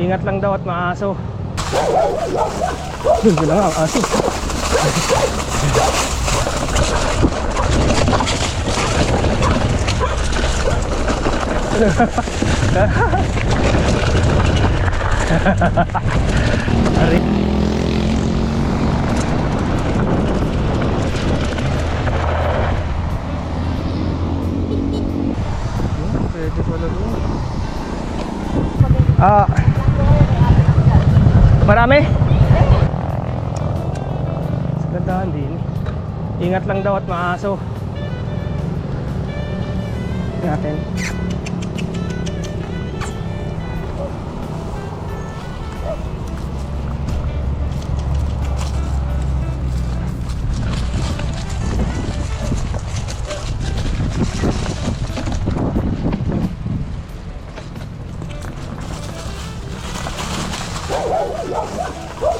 Ingat lang daw at maaso. Doon lang ang aso. Hmm, Pwede pala doon. Ah. Marami? Sa gandahan din. Ingat lang daw at maaso. Natin.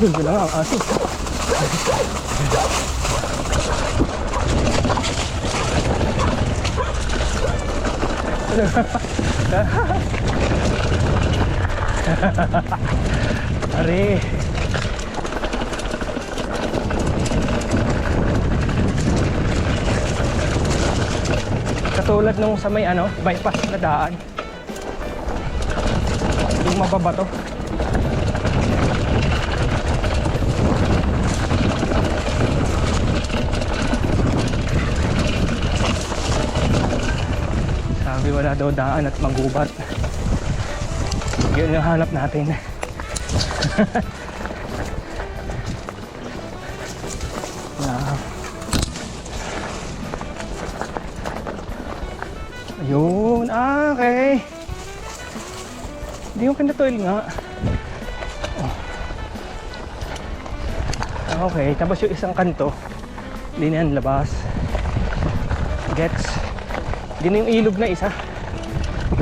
Doon lang ang aso. Are. Katulad nung sa may ano, bypass na daan. Yung mababato. Sabi wala daw daan at magubat. Yun yung hanap natin. na Ayun, ah, okay. Hindi yung kinatuil nga. Ah, Okay, tapos yung isang kanto, hindi na yan labas. Gets? Hindi yung ilog na isa.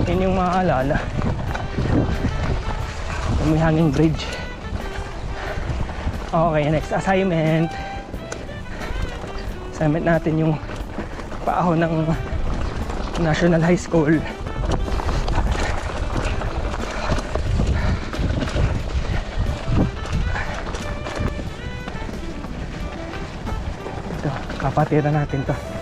Yun yung maaalala. May hanging bridge. Okay, next assignment. Assignment natin yung paahon ng National High School. Ito, kapatira natin to.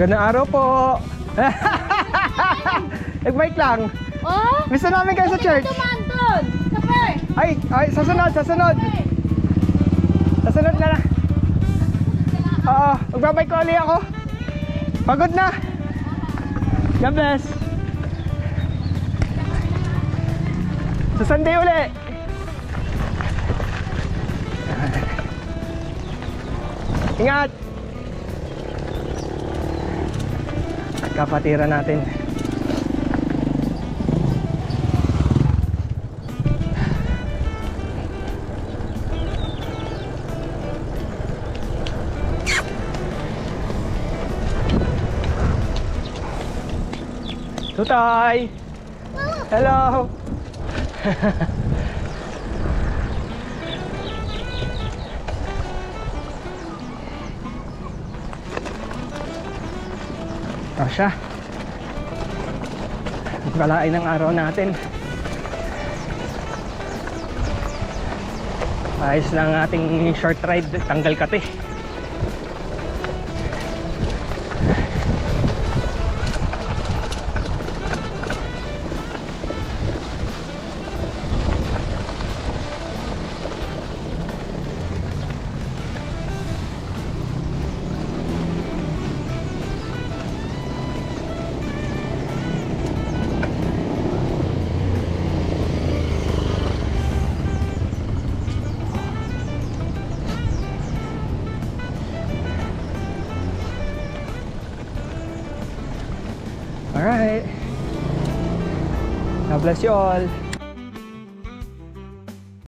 Gandang araw po. Nag-bike lang. Oh? Gusto namin kayo sa church. Tumaan doon! Kapay! Ay, ay, sa sunod, sa sunod. Sa sunod na na. Oo, magbabike ko ulit ako. Pagod na. God bless. Sa Sunday uli. Ingat. Kapatira natin. Tutay! Hello! Ito siya. Kalain ng araw natin. Ayos na ang ating short ride. Tanggal kate. Alright. God bless you all.